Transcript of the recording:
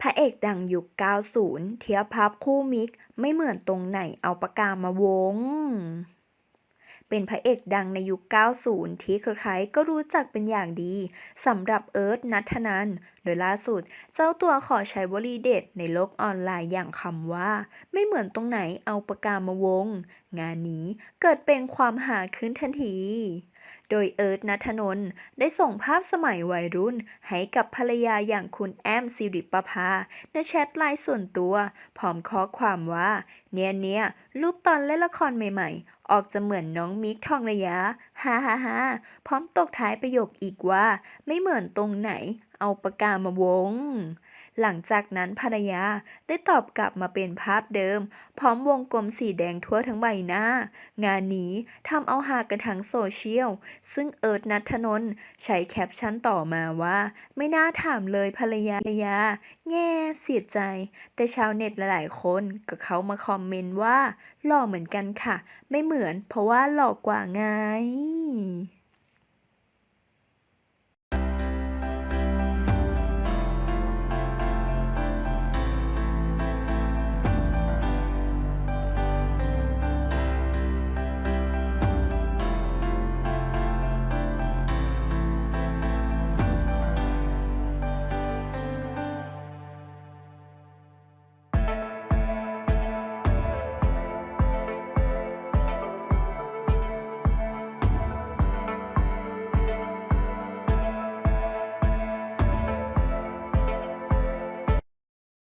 พระเอกดังยุค 90 เทียบภาพคู่มิก ไม่เหมือนตรงไหนเอาปากกามาวง เป็นพระเอกดังในยุค 90 ที่ใครๆก็รู้จักเป็นอย่างดีสำหรับเอิร์ธนัทนันโดยล่าสุด เจ้าตัวขอใช้วลีเด็ดในโลกออนไลน์อย่างคำว่า ไม่เหมือนตรงไหนเอาปากกามาวง งานนี้เกิดเป็นความหาขึ้นทันที โดยเอิร์ธนัทนนท์ได้ส่งภาพสมัยวัยรุ่น ให้กับภรรยาอย่างคุณแอมสิริประภา ในแชทไลน์ส่วนตัว พร้อมข้อความว่า เนี่ยเนี่ยรูปตอนเล่นละครใหม่ๆ ออกจะเหมือนน้องมิกทองระยะฮ่าฮ่าฮ่าพร้อมตกท้ายประโยคอีกว่า ไม่เหมือนตรงไหน เอาปากกามาวง หลังจากนั้นภรรยาได้ตอบกลับมาเป็นภาพเดิม พร้อมวงกลมสีแดงทั่วทั้งใบหน้า งานนี้ทำเอาหากันทั้งโซเชียล ซึ่งเอิร์ธนัทนนท์ใช้แคปชั่นต่อมาว่า ไม่น่าถามเลยภรรยาภรรยา แง่เสียใจ แต่ชาวเน็ตหลาย ๆ คนก็เข้ามาคอมเมนต์ว่า หล่อเหมือนกันค่ะ ไม่เหมือนเพราะว่าหล่อกว่าไง